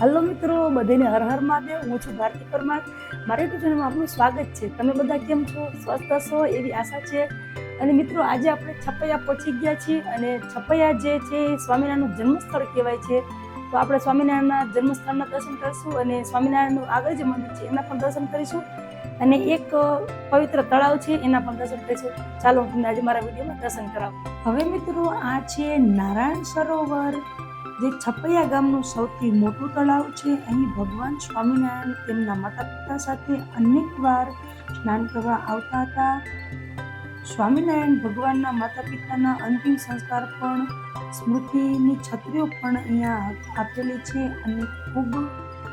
Hello મિત્રો, બધાને હર હર મહાદેવ, હું છું ભારતી પરમાર. મારા યુટ્યુબ ચેનલમાં આપનું સ્વાગત છે. તમે બધા કેમ છો? સ્વસ્થ હશો એવી આશા છે. અને મિત્રો, આજે આપણે છપૈયા પહોંચી ગયા છીએ અને છપૈયા જે છે એ સ્વામિનારાયણનું જન્મસ્થળ કહેવાય છે. તો આપણે સ્વામિનારાયણના જન્મસ્થળના દર્શન કરીશું અને સ્વામિનારાયણનું આગળ જે મંદિર છે એના પણ દર્શન કરીશું. અને એક પવિત્ર તળાવ છે એના પણ દર્શન કરીશું. ચાલો હું તમને આજે મારા વિડીયોમાં દર્શન કરાવું. હવે મિત્રો, આ છે નારાયણ સરોવર. જે છપૈયા ગામનું સૌથી મોટું તળાવ છે, અહીં ભગવાન સ્વામિનારાયણ તેમના માતા પિતા સાથે અનેક વાર સ્નાન કરવા આવતા હતા. સ્વામિનારાયણ ભગવાનના માતા પિતાના અંતિમ સંસ્કાર પણ સ્મૃતિની છત્રીઓ પણ અહીંયા આપેલી છે અને ખૂબ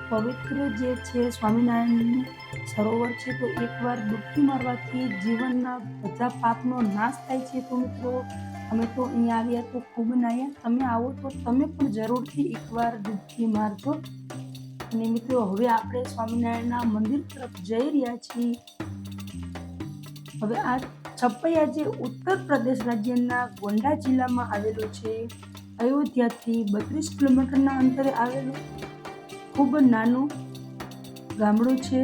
પવિત્ર જે છે સ્વામિનારાયણનું સરોવર છે, તો એકવાર ડૂબકી મારવાથી જીવનના બધા પાપનો નાશ થાય છે, તો મિત્રો. અમે તો અહીંયા આવ્યા તો ખૂબ નાયા. તમે આવો તો તમે પણ જરૂરથી એકવાર ડૂબકી મારજો. અને મિત્રો, હવે આપણે સ્વામિનારાયણના મંદિર તરફ જઈ રહ્યા છીએ. હવે આ છપૈયા જે ઉત્તર પ્રદેશ રાજ્યના ગોંડા જિલ્લામાં આવેલો છે, અયોધ્યાથી બત્રીસ કિલોમીટરના અંતરે આવેલું ખૂબ નાનું ગામડું છે,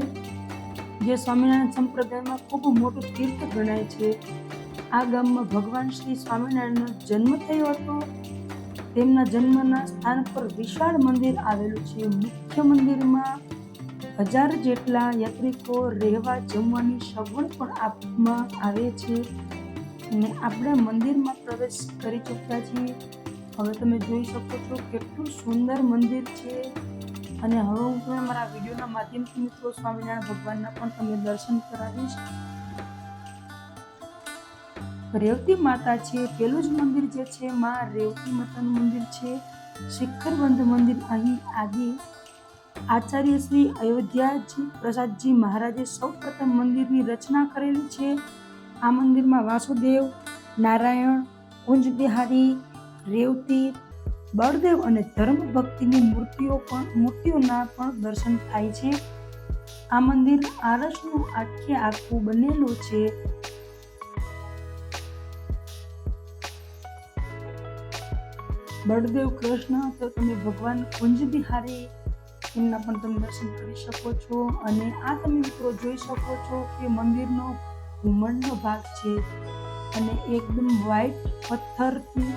જે સ્વામિનારાયણ સંપ્રદાયમાં ખૂબ મોટું તીર્થ ગણાય છે. આ ગામમાં ભગવાન શ્રી સ્વામિનારાયણનો જન્મ થયો હતો. તેમના જન્મના સ્થાન પર વિશાળ મંદિર આવેલું છે. મુખ્ય મંદિરમાં હજાર જેટલા યાત્રિકો રહેવા, જમવાની સગવડ પણ આપવામાં આવે છે અને આપણે મંદિરમાં પ્રવેશ કરી ચૂક્યા છીએ. હવે તમે જોઈ શકો છો કેટલું સુંદર મંદિર છે અને હવે હું તમને મારા વિડીયોના માધ્યમથી મિત્રો સ્વામિનારાયણ ભગવાનના પણ તમને દર્શન કરાવીશ. રેવતી માતા છે, પેલું જ મંદિર જે છે, માં રેવતી માતાનું મંદિર છે. શિખરબંધ મંદિર અહીં આદિ આચાર્ય શ્રી અયોધ્યાજી પ્રસાદજી મહારાજે સૌ પ્રથમ મંદિરની રચના કરેલી છે. આ મંદિરમાં વાસુદેવ, નારાયણ કુંજ બિહારી રેવતી, બળદેવ અને ધર્મ ભક્તિની મૂર્તિઓ પણ, મૂર્તિઓના પણ દર્શન થાય છે. આ મંદિર આરસનું આખે આખું બનેલું છે. બળદેવ કૃષ્ણ, તો તમે ભગવાન કુંજ બિહારી એમના પણ તમે દર્શન કરી શકો છો. અને આ તમે મિત્રો જોઈ શકો છો કે મંદિરનો ઘુમંડનો ભાગ છે. અને એકદમ વ્હાઈટ પથ્થરથી,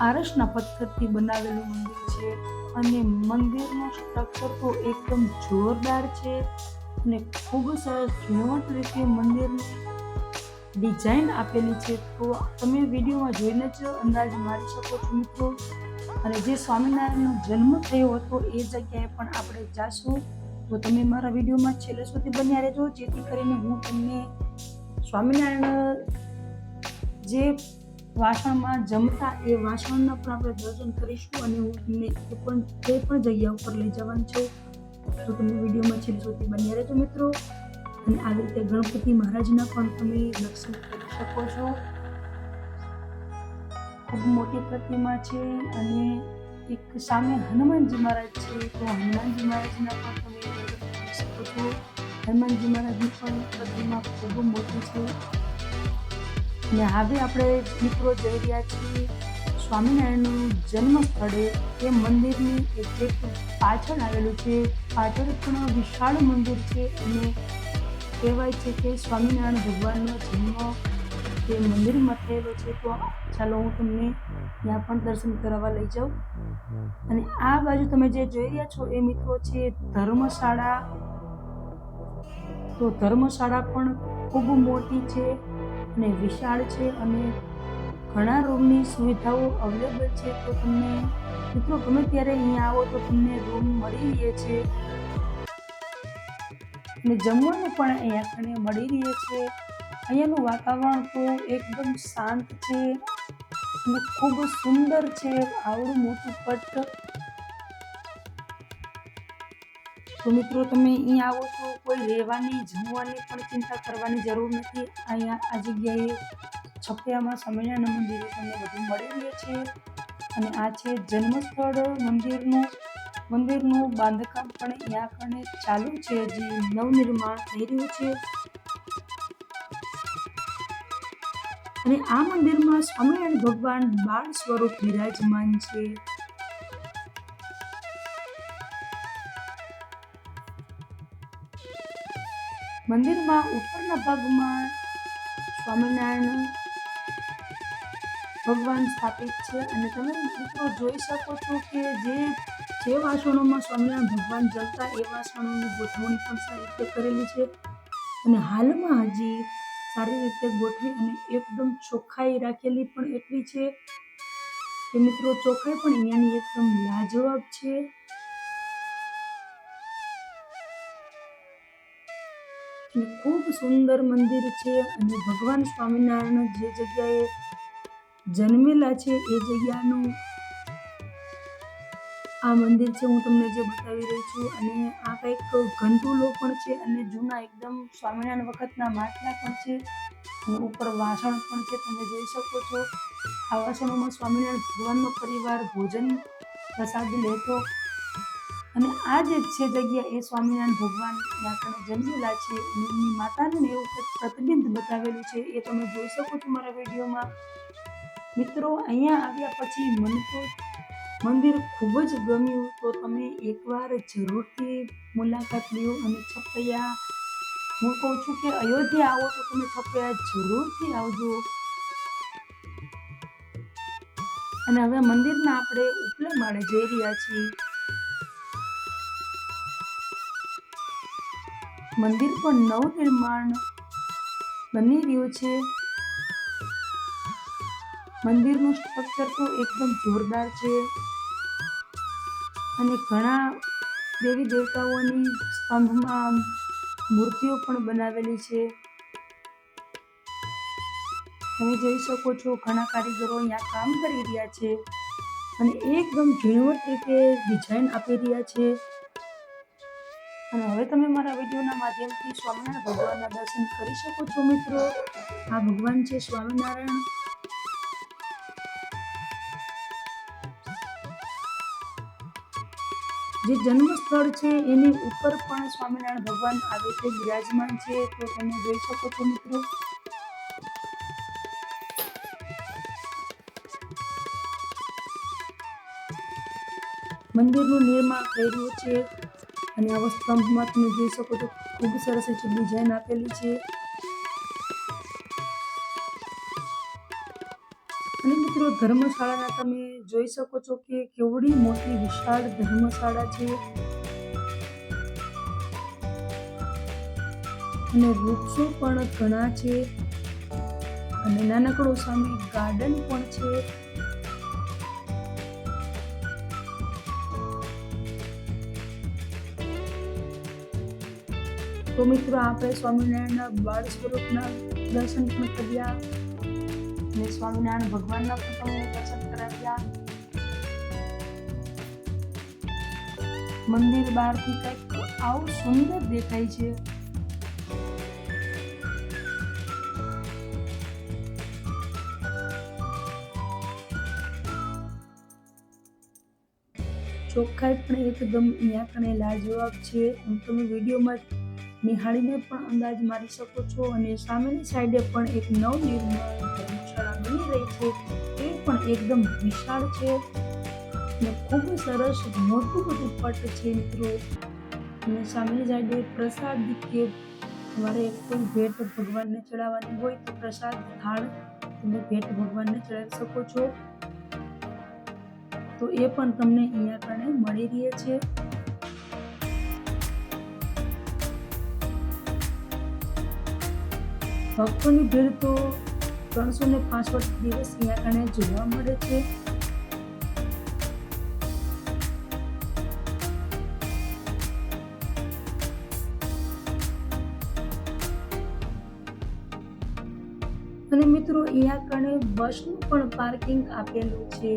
આરસના પથ્થરથી બનાવેલું મંદિર છે. અને મંદિરનું સ્ટ્રક્ચર તો એકદમ જોરદાર છે. અને ખૂબ સરસ ઝીણવટ રીતે મંદિરની ડિઝાઇન આપેલી છે. તો તમે વિડીયોમાં જોઈને જ અંદાજ મારી શકો છો મિત્રો. અને જે સ્વામિનારાયણનો જન્મ થયો હતો એ જગ્યાએ પણ આપણે જાશું. તો તમે મારા વિડીયોમાં છેલ્લે સુધી બન્યા રહેજો, જેથી કરીને હું તમને સ્વામિનારાયણ જે વાસણમાં જમતા એ વાસણના પણ આપણે દર્શન કરીશું અને હું તમને એ પણ તે પણ જગ્યા ઉપર લઈ જવાનું છું. તો તમે વિડીયોમાં છેલ્લે સુધી બન્યા રહેજો મિત્રો. અને આવી રીતે ગણપતિ મહારાજના પણ તમે દર્શન કરી શકો છો. ખૂબ મોટી પ્રતિમા છે અને એક સામે હનુમાનજી મહારાજ છે. તો હનુમાનજી મહારાજના પણ તમે શકો છો. હનુમાનજી મહારાજની પણ પ્રતિમા ખૂબ મોટી છે. અને હવે આપણે મિત્રો જઈ રહ્યા છીએ સ્વામિનારાયણનું જન્મ સ્થળે એ મંદિરની એક પાછળ આવેલું છે. પાછળ પણ વિશાળ મંદિર છે અને કહેવાય છે કે સ્વામિનારાયણ ભગવાનનો જન્મ તે મંદિરમાં થયેલો છે, તો ચાલો હું તમને ત્યાં પણ દર્શન કરાવવા લઈ જાઉં. અને આ બાજુ તમે જે જોઈ રહ્યા છો એ મિત્રો છે ધર્મશાળા. તો ધર્મશાળા પણ ખૂબ મોટી છે અને વિશાળ છે અને ઘણા રૂમની સુવિધાઓ અવેલેબલ છે. તો તમને મિત્રો ગમે ત્યારે અહીંયા આવો તો તમને રૂમ મળી રહે છે. અને જમવાનું પણ અહીંયા મળી રહે છે. અહીંયાનું વાતાવરણ તો એકદમ શાંત છે અને ખૂબ સુંદર છે, આવડું મોટું પટ. તો મિત્રો, તમે અહીંયા આવો તો કોઈ રહેવાની, જમવાની પણ ચિંતા કરવાની જરૂર નથી. અહીંયા આ જગ્યાએ છપિયામાં સ્વામિનારાયણ મંદિરે તમને બધું મળી રહે છે. અને આ છે જન્મસ્થળ મંદિરનું. મંદિરનું બાંધકામ પણ અહીંયા આગળ ચાલુ છે, જે નવનિર્માણ થઈ રહ્યું છે. અને આ મંદિરમાં સ્વામિનારાયણ ભગવાન બાળ સ્વરૂપ બિરાજમાન છે. મંદિરમાં ઉપરના ભાગમાં સ્વામિનારાયણ ભગવાન સ્થાપિત છે અને તમે મિત્રો જોઈ શકો છો કે જે જે વાસણોમાં સ્વામિનારાયણ ભગવાન જલતા એ વાસણોની ગોઠવણી પણ સારી રીતે કરેલી છે. અને હાલમાં હજી સારી રીતે ગોઠવી અને એકદમ ચોખ્ખાઈ રાખેલી પણ એટલી છે કે મિત્રો ચોખ્ખાઈ પણ અહીંયાની એકદમ લાજવાબ છે. ખૂબ સુંદર મંદિર છે અને ભગવાન સ્વામિનારાયણ જે જગ્યાએ જન્મેલા છે એ જગ્યાનું આ મંદિર છે, હું તમને જે બતાવી રહી છું. અને આ કંઈક ઘંટુલો પણ છે અને જૂના એકદમ સ્વામિનારાયણ વખતના માટલા પણ છે. ઉપર વાસણ પણ છે, તમે જોઈ શકો છો. આ વાસણોમાં સ્વામિનારાયણ ભગવાનનો પરિવાર ભોજન પ્રસાદ લેતો. અને આ જે છે જગ્યા એ સ્વામિનારાયણ ભગવાન આપણે જન્મેલા છે. એમની માતાનું એવું પ્રતિબિંબ બતાવેલું છે, એ તમે જોઈ શકો છો મારા વિડીયોમાં. મિત્રો, અહીંયા આવ્યા પછી મને તો મંદિર ખૂબ જ ગમ્યું. તો તમે એકવાર જરૂરથી મુલાકાત લ્યો અને છપૈયા હું કહું છું કે અયોધ્યા આવો તો તમે છપૈયા જરૂરથી આવજો. અને હવે મંદિરના આપણે ઉપલા માળે જઈ રહ્યા છીએ. મંદિર પણ નવનિર્માણ બની રહ્યું છે. મંદિરનું સ્ટ્રક્ચર તો એકદમ જોરદાર છે. અને ઘણા દેવી દેવતાઓની સ્તંભમાં મૂર્તિઓ પણ બનાવેલી છે. તમે જોઈ શકો છો ઘણા કારીગરો અહીંયા કામ કરી રહ્યા છે અને એકદમ ઝીણવટ રીતે ડિઝાઇન આપી રહ્યા છે. અને હવે તમે મારા વિડીયોના માધ્યમથી સ્વામિનારાયણ ભગવાનના દર્શન કરી શકો છો મિત્રો. આ ભગવાન છે સ્વામિનારાયણ. જે જન્મ સ્થળ છે, એની ઉપર પણ સ્વામિનારાયણ ભગવાન આવે છે, બિરાજમાન છે, તો તમે જોઈ શકો છો મિત્રો. મંદિરનું નિર્માણ કર્યું છે અને આવા સ્તંભમાં તમે જોઈ શકો છો, ખૂબ સરસ છે ડિઝાઇન આપેલી છે. મિત્રો ધર્મશાળાના તમે જોઈ શકો છો કે કેવડી મોટી વિશાળ ધર્મશાળા છે. અને વૃક્ષો પણ ઘણા છે અને નાનકડો સામે ગાર્ડન પણ છે. તો મિત્રો, આપણે સ્વામિનારાયણના બાળ સ્વરૂપના દર્શન પણ કર્યા. અને સ્વામિનારાયણ ભગવાનના પણ તમને કરાવ્યા. મંદિર બહારથી કંઈક આવું સુંદર દેખાય છે. ચોખ્ખાઈ પણ એકદમ અહીંયા લાજવાબ છે. હું તમે વિડીયોમાં નિહાળીને પણ અંદાજ મારી શકો છો અને સામેની સાઈડે પણ એક ધર્મશાળા બની રહી છે, એ પણ એકદમ વિશાળ છે અને ખૂબ સરસ મોટું બધું પટ છે મિત્રો. અને સામેની સાઈડે પ્રસાદ કે તમારે કોઈ ભેટ ભગવાનને ચડાવવાની હોય તો પ્રસાદ, થાળ તમે ભેટ ભગવાનને ચડાવી શકો છો. તો એ પણ તમને અહીંયા કણે મળી રહે છે. ભક્તોની ભીડ તો ત્રણસો ને પાંસઠ દિવસ અહીંયા કણે જોવા મળે છે. અને મિત્રો અહીંયા કણે બસનું પણ પાર્કિંગ આપેલું છે.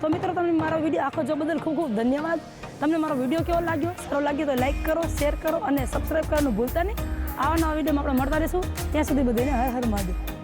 તો મિત્રો, તમને મારો વીડિયો આખો જો બદલ ખૂબ ખૂબ ધન્યવાદ. તમને મારો વીડિયો કેવો લાગ્યો? સારો લાગ્યો તો લાઈક કરો શેર કરો અને સબસ્ક્રાઈબ કરવાનું ભૂલતા નહીં. આવા નવા વિડીયોમાં આપણે મળતા રહીશું. ત્યાં સુધી બધાને હર હર મહાદેવ.